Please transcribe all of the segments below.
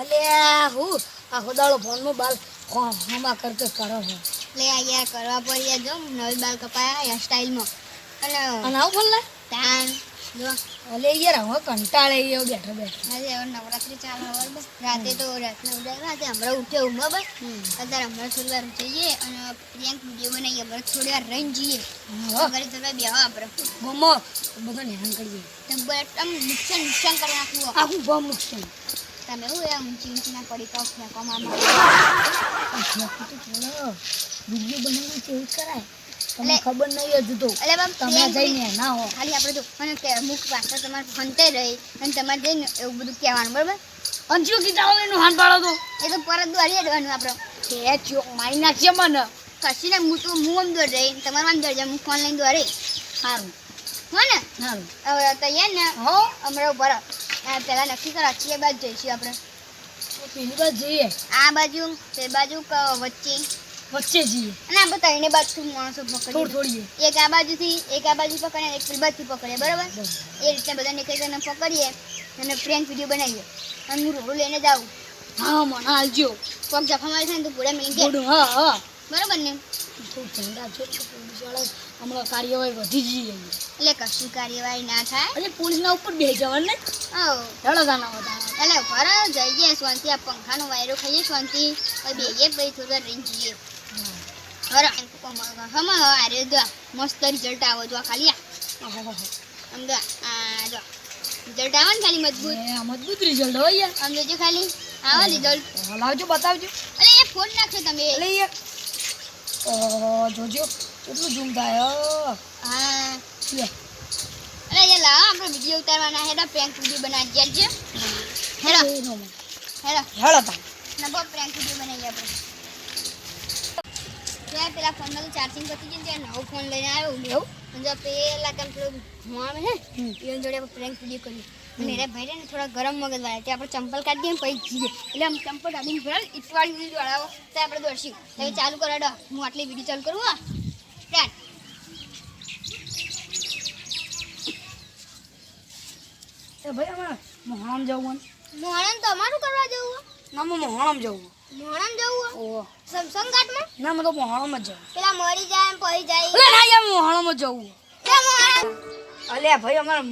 અલે હું આખો હોદાળો ફોનમાં બાલ હોમા કરતો કરો છો? લે આ યાર કરવા પડ્યા જો નવી બાલ કપાયા હેર સ્ટાઈલમાં અને અને આવું બોલ તાન જો. અલે યાર હવે કંટાળે એવો બેઠો બેઠો. આજે હવે નવરાત્રી ચાલે હવે રાતે તો રાતના ઉજાગરા આજે હમણાં ઉઠે હું બસ અત્યારે હમણાં થોડી વાર જઈએ અને પ્રિયાંક વીડિયો બનાવીએ હમણાં થોડી વાર રહીને જઈએ. ઘરે થોડા બેહવા આપણે ગમો. બધો હેરાન કરીએ તમે નુકસાન નુકસાન કરી નાખવું. આખું બહુ નુકસાન. તમે એવું યાર ઊંચી ઊંચીના પડીકાઓ ફેંકવામાં વીડિયો બનાવીને ચેન્જ કરાય? તમને ખબર નહીં હજુ તો. તમે જઈને ના હો. ખાલી આપણે જો કે અમુક પાછળ તમારે રહી અને તમારે જઈને એવું બધું કહેવાનું બરાબર? અંજુ કીધા એનું હાથ પાડો તો. એ તો પરત દોરી દેવાનું આપણે. કે ચોક મારી નાખશે મને. કશી ને હું તો હું આમ દોર રહી તમારે આમ દોર જાય હું ફોન લઈને દોરી સારું હો ને સારું હવે તૈયાર ને હો. હમણાં ઊભા આ પહેલા નક્કી કરો આછી બાજુ જઈશું આપણે. પેલી બાજુ જઈએ? આ બાજુ તે બાજુ વચ્ચે. વચ્ચે જઈએ. અને આપણે ત્રણે બાજુ માણસો થોડી પકડીએ. થોડી એક આ બાજુથી એક આ બાજુ પકડીએ એક પેલી બાજુ પકડીએ બરાબર? એ રીતે બધા નીકળીને પકડીએ અને પ્રેન્ક વીડિયો બનાવીએ. અને હું રોડું લઈને જાઉં. હા મને હાલજો. કોક જફા મારી થાય ને તો પૂરા મિલી હા હા. બરાબર ને? થોડું ધ્યાન રાખજો કે પોલીસ હમણાં કાર્યવાહી વધી જઈએ એટલે કશું કાર્યવાહી ના થાય? એટલે પોલીસના ઉપર બે જવાનું ને? હેડો ગાના બધા એટલે ઘરે જઈએ શાંતિ આ પંખાનો વાયરો ખાઈએ શાંતિ. પછી પછી થોડી વાર જઈએ હરો અરે જો મસ્ત રિઝલ્ટ આવો જો ખાલી આમ જો આ જો. રિઝલ્ટ આવે ને ખાલી મજબૂત. મજબૂત રિઝલ્ટ હોય આમ જોજો ખાલી. આવે રિઝલ્ટ લાવજો બતાવજો. અરે એ ફોન નાખશો તમે. એટલે ઓહો જોજો કેટલું ઝૂમ થાય. હા. એટલે એ લાવો આપણે વીડિયો ઉતારવાના હેડો પ્રેન્ક વીડિયો બનાવી ગયા છે હેડો. હેડો. હેડો તા નવો પ્રેન્ક વીડિયો બનાવીએ આપણે. ત્યાં પેલા ફોનમાં તો ચાર્જિંગ પતી ગયું ત્યાં નવો ફોન લઈને આવ્યો એવું અને પેલા કેમ પેલું આવે ને હમ. જોડે પ્રેન્ક વીડિયો કર્યું અને એના ભાઈ ને થોડા ગરમ મગજ વાળા તે આપણે ચંપલ કાઢી દઈએ ને પછી જઈએ એટલે આમ ચંપલ કાઢીને ભરાલ ઇટવાળી વીડિયો વાળાવો તો આપણે દોડશું તમે ચાલુ કરો હેડો. હું આટલી વીડિયો ચાલુ કરું હા. સ્ટાર્ટ એ ભાઈ અમારે મોહણમ જવું મોહણમ અમારું કરવા જવું અમે મોહણમ જવું મોહણમ જવું ઓહો. સમસંગ ઘાટમાં ના અમે તો મોહણમ જ જવું. પેલા મરી જાય એમ પડી જાય. અલે ના યાર મોહણમ જ જવું. અલે ભાઈ અમારે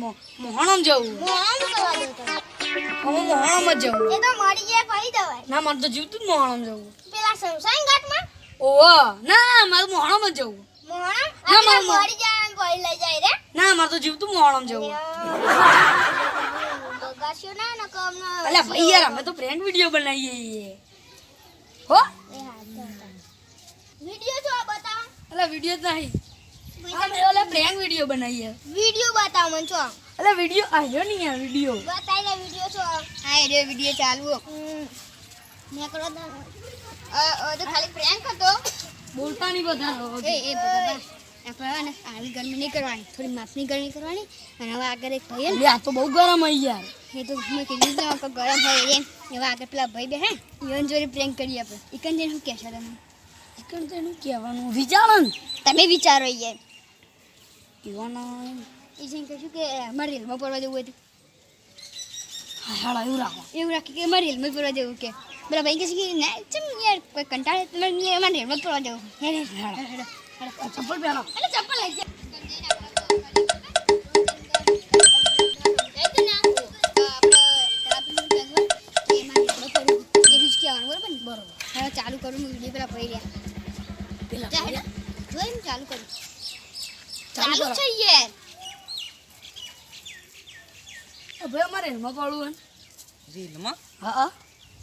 મોહણમ જવું. મોહણમ કરવા જવું તમે. અમે મોહણમ જ જવું. એ તો મરી જાય પડી જવાય. ના મારે તો જીવતું જ મોહણમ જવું. પેલા સમસંગ ઘાટમાં ઓહો. ના મારે મોહણમ જ જવું. મોહણમ ના, પેલા મરી જાય એમ પડી લઈ જાય રે. ના મારે તો જીવતું મોહણમ જવું. બગાસ્યો ના ને કમ અલે ભાઈ યાર અમે તો ફ્રેન્ડ વીડિયો બનાવીએ છીએ. હો? વિડિયો જો બતાવો. અલા વીડિયો જ નહીં અમે ઓલે પ્રેન્ક વીડિયો બનાવીએ. વિડિયો બતાવો મને છો અલે વીડિયો આયો નહીં આ વીડિયો? બતાઈ લે વિડિયો છો હા રે વિડિયો ચાલુ. મેં કરો તો. અ તો ખાલી પ્રેન્ક હતો. બોલતા નહીં બધા. એ એ બધા આપણે આવી ગરમી નહીં કરવાની થોડી માફની ગરમી કરવાની. અને હવે આગળ એક ભાઈ આ તો બહુ ગરમ આવી યાર. એ તો મેં કીધું તો કે ગરમ હોય એમ. એવા આગળ પેલા ભાઈ બે હે ઈવન જોડે પ્રેન્ક કરીએ આપણે. જઈને શું કહેશો તમે ચિકન તો કહેવાનું? વિચારો તમે વિચારો એ કહેવાના એ જઈને કહીશું કે મારી રીલમાં પડવા જવું હતું હાડા એવું રાખો. એવું રાખી કે મારી રીલમાં પડવા જવું કે. પેલા ભાઈ કહે છે કે ના ચમ યાર કોઈ કંટાળે તમારે મારે રીલમાં પડવા જવું. હે ચપ્પલ પહેરો. અરે ચપ્પલ લઈ જા. ચાલુ કરું. ચાલુ છે યાર. એ અમારે અમારે પડવું પાડવું રીલમાં? હે હા.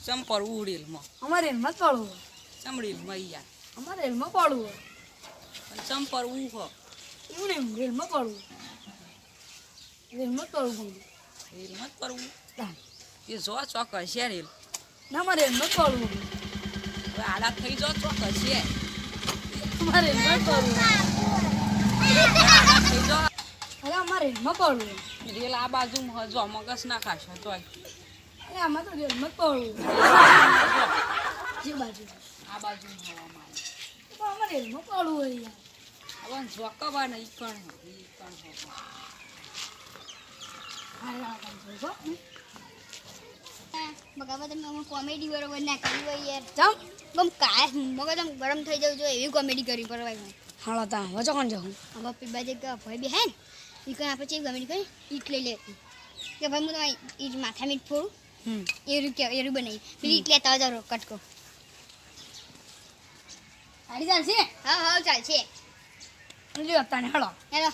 ચમ પડવું રીલમાં? અમારે હેલમાં જ પાડવું ચમ રીલમાં યાર? અમારે હેલમાં પાડવું અને ચમ પડવું હો એવું નહીં રેલમાં પડવું રેલમાં જ પાડવું રીલમાં જ પડવું? એ જો ચોક હશે રીલ. ના મારે હેલમાં જ પાડવું હવે આડા થઈ જો ચોક હશે. જ પાડવું આડા અરે અમારે રેલમાં પડવું રીલ આ બાજુ જો મગજ ના ખાશો તોય. અરે આમાં તો રેલમાં પડવું જે બાજુ. આ બાજુ હવામાં તો અમારે રેલમાં પડવું હોય યાર. હવે જોકવા નહીં કણ. તમે કોમેડી બરાબર ના કરી હોય યાર. ગમ કાય મગજ આમ ગરમ થઈ જવું જોઈએ એવી કોમેડી કરી પરવાય હાલો તા વચો કોણ જાઉં? હવે બાજે કે ભાઈ બે હે ને. ઈ કઈ આપણે ચેવી કોમેડી કરી? ઈટ લઈ લે. કે ભાઈ હું તમારી ઈટ માથા મીઠ ફોડું. હમ. એરું કે એરું બનાવી. પેલી ઈટ લેતા હજારો કટકો સાડી ચાલશે? હા હા ચાલશે. લ્યો તાને હળો હેલો.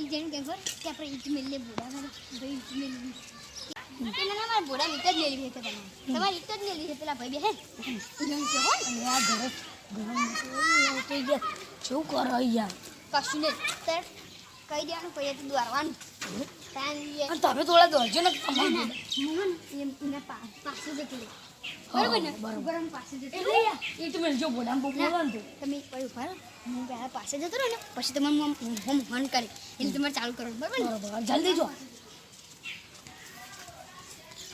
ઈ જેનું કેમ કે આપણે ઈટ મેલે લે બોડા વાળો ભાઈ ઈટ મેલ લે કે ના ના મારે બોડા જ લેવી છે તમારે ઈટ જ લેવી છે પેલા ભાઈ બે હે શું કરો યાર? કશું નહીં સર કહી દેવાનું પછી તું દોરવાનું તાન તમે થોડા દોડજો ને તમારે પાસે જતી બરોબર ને? બરોબર. પાસે જતું એટલે. રહે યાર એ તો મેં જો બોલામ બહુ તો તમે કોઈ ઊભા હું પહેલાં પાસે જતો રહ્યો ને પછી તમારે હું ફોન કરે. એટલે તમારે ચાલુ કરવાનું. બરોબર બરોબર જલ્દી જો.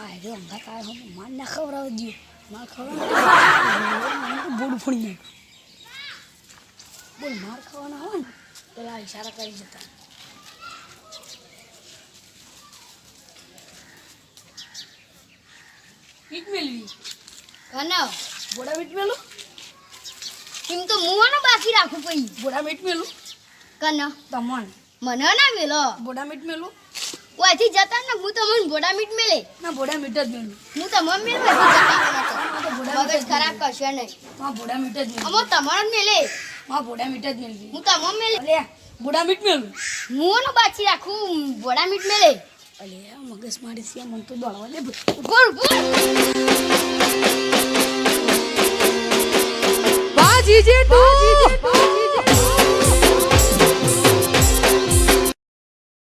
આ રે અંગા કાય હું માન ના ખવડાવ દયો. માર ખવડાવ બોડ ફોડી ગયું બોલ માર ખાવાના હોય ને પેલા ઈશારા કરી જતા. ઈટ મેલવી. કનો? બોડા મીટ મેલો? એમ તો મુવાનો બાકી રાખું પછી. બોડા મીટ મેલું? કનો? તમન. મને ના મેલો? બોડા મીટ મેલું? ઓથી જતા ને હું તો મને ભોડા મીટ મેલે. ના ભોડા મીટ જ મેલું હું તો મમ્મી મેલ જતા બોડા મગજ ખરાબ કરશે નહીં. માં ભોડા મીટ જ મેલું અમો તમારો મેલે. માં ભોડા મીટ જ મેલું હું તો મમ મેલે અલે ભોડા મીટ મેલું મુવાનો બાચી રાખું ભોડા મીટ મેલે. અલે મગજ મારી છે મન તો દોડવા લે ગોળ ગોળ બાજી તું